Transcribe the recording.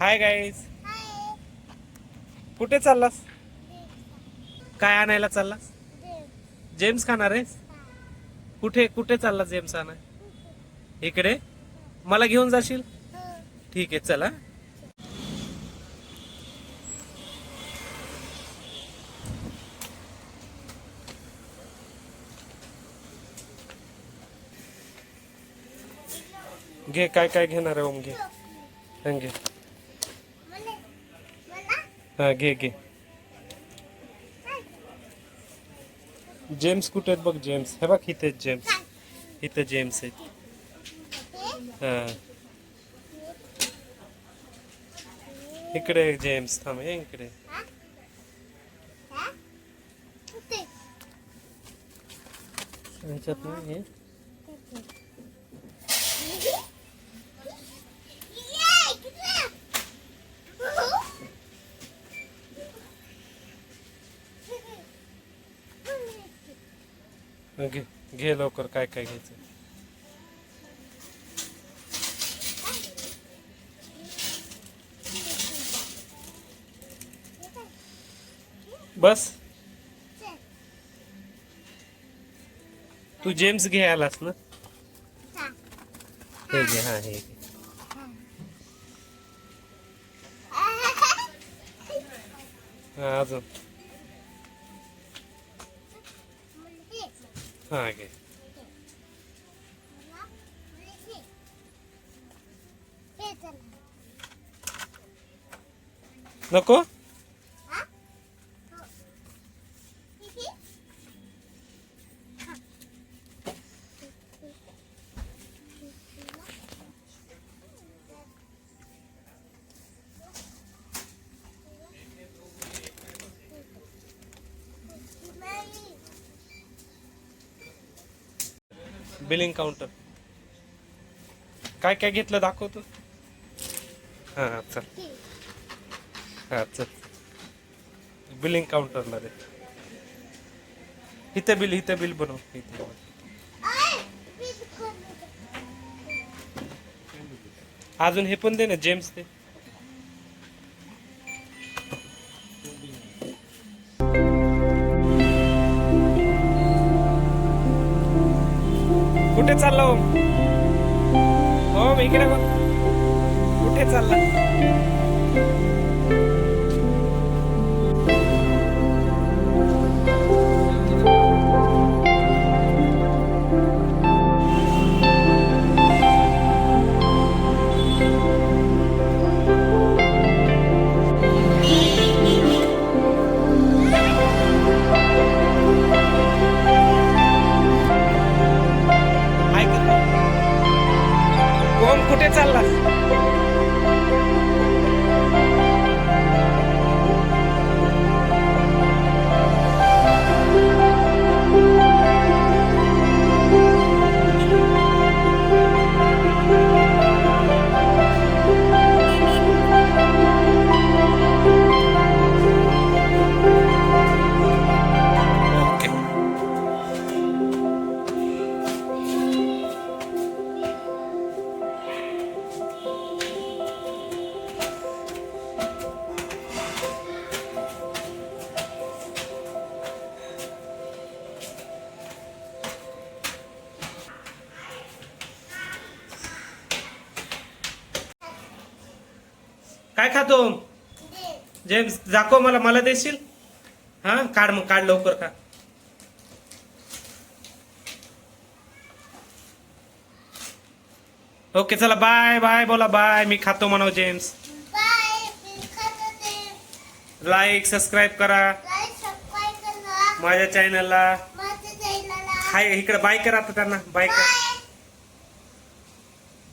Hi guys कुठे चाललास? काय आणायला चाललास? जेम्स खाणार आहेस? कुठे कुठे चालला जेम्स आणाय? इकडे? मला घेऊन जाशील? ठीक आहे चला. घे काय काय घेणार आहे ओम? घे. थँक्यू घे. हा घे घे. जेम्स कुठे आहेत बघ जेम्स. हे बघ इथे जेम्स. इथे जेम्स आहेत. हा. इकडे जेम्स थांब इकडे. ह्याच्यात नाही घे घे लवकर काय काय घ्यायचं. बस. तू जेम्स घे आलास ना? हे. घे हा हे घे. हा अजून. घे नको बिलिंग काउंटर. काय काय घेतलं दाखवतो? हा चल. हा चल. बिलिंग काउंटरला दे इथे बिल इथं बिल बनव. इथे अजून हे पण दे ना जेम्स ते कुठे चालला हो? हो, ओम ओम इकडे बघ. कुठे चालला? कुठे चाललास? काय खातो? जेम्स दाखव मला मला देशील? हा काढ मग काढ लवकर का ओके चला बाय बाय बोला बाय. मी खातो म्हणाव जेम्स. लाईक सबस्क्राईब करा. माझ्या चॅनलला हाय इकडे बाय करा आता त्यांना. बाय कर.